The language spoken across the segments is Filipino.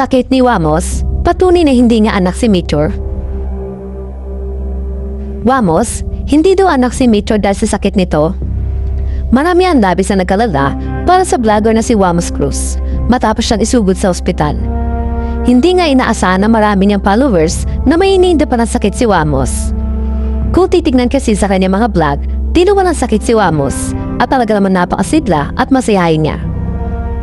sakit ni Wamos, patunay na hindi nga anak si Mitchor. Wamos, hindi daw anak si Mitchor dahil sa sakit nito. Marami ang labis na nagkalala para sa vlogger na si Wamos Cruz matapos siyang isugod sa ospital. Hindi nga inaasahan na marami niyang followers na may ininda pa ng sakit si Wamos. Kung titignan kasi sa kanyang mga vlog, di na walang sakit si Wamos at talaga naman napakasidla at masayahin niya.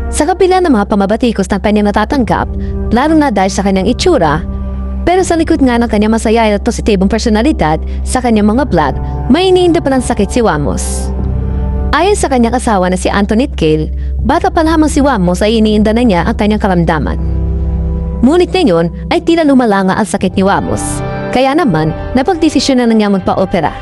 Sa kabila ng mga pamabatikos ng kanyang natatanggap, lalo na dahil sa kanyang itsura, pero sa likod nga ng kanyang masaya at positibong personalidad sa kanyang mga vlog, may iniinda pa ng sakit si Wamos. Ayon sa kanyang asawa na si Antoinette Kale, bata pa lamang si Wamos ay iniinda na niya ang kanyang karamdaman. Ngunit ngayon ay tila lumala nga ang sakit ni Wamos, kaya naman napagdesisyon na niya magpa-opera.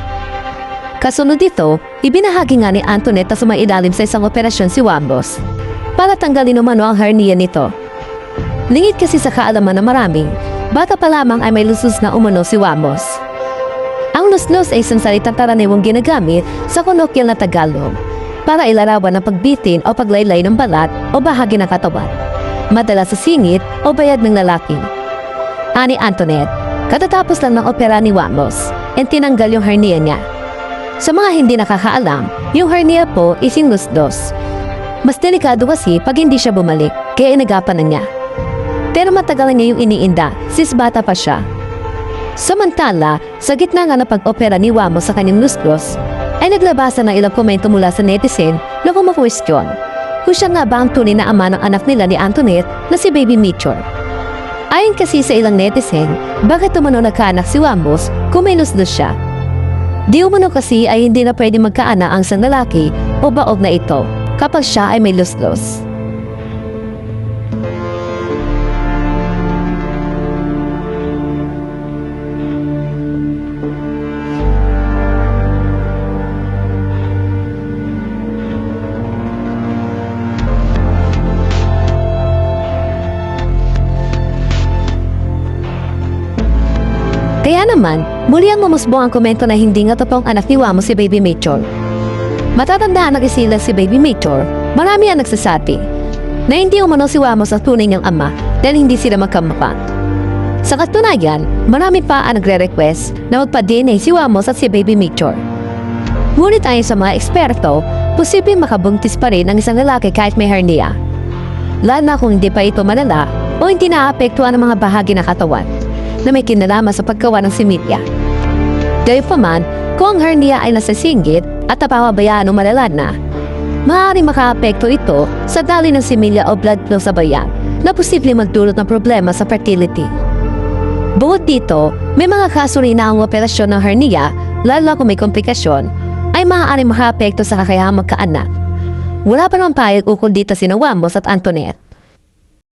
Kasunod dito, ibinahagi nga ni Antoinette na sumailalim sa isang operasyon si Wamos para tanggalin umano ang hernia nito. Lingid kasi sa kaalaman ng maraming, bata pa lamang ay may lusus na umano si Wamos. Ang lusnos ay isang salitang taraniwang ginagamit sa konokyal na Tagalog para ilarawan ang pagbitin o paglaylay ng balat o bahagi ng katawan. Madalas sa singit o bayad ng lalaki. Ani Antoinette, katatapos lang ng opera ni Wamos and tinanggal yung hernia niya. Sa mga hindi nakakaalam, yung hernia po is yung lusdos. Mas delikado kasi pag hindi siya bumalik, kaya inagapan na niya. Pero matagal niya yung iniinda, sis bata pa siya. Samantala, sa gitna nga ng pag-opera ni Wamo sa kanyang lusdos, ay naglabasan ng ilang komento mula sa netizen na kumakwestiyon kung siya nga ba ang tunay na ama ng anak nila ni Antoinette na si Baby Mitchell. Ayon kasi sa ilang netizen, bakit umano nagkaanak si Wamos kung may lusdos siya? Di umano kasi ay hindi na pwede magkaana ang isang lalaki o baog na ito kapag siya ay may lusdos. Kaya naman, muli ang mumusbong ang komento na hindi nga totoong anak ni Wamo si Baby Mitchell. Matatandaan na isilang si Baby Mitchell, marami ang nagsasabi na hindi umano si Wamos ang tunay niyang ama dahil hindi sila magkamapa. Sa katunayan, marami pa ang nagre-request na magpa-DNA si Wamos at si Baby Mitchell. Ngunit ayon sa mga eksperto, posibleng makabuntis pa rin ang isang lalaki kahit may hernia. Lalo kung hindi pa ito malala o hindi naapektuhan ng mga bahagi ng katawan na may kinalaman sa paggawa ng similya. Gayunpaman, kung ang hernia ay nasa singgit at napapabayaan o malala na, maaaring makaapekto ito sa dali ng similya o blood flow sa bayan na posibleng magdulot ng problema sa fertility. Bukod dito, may mga kaso rin na ang operasyon ng hernia, lalo kung may komplikasyon, ay maaaring makaapekto sa kakayahang magkaanak. Wala pa naman payag ukol dito si Wamos at Antoinette.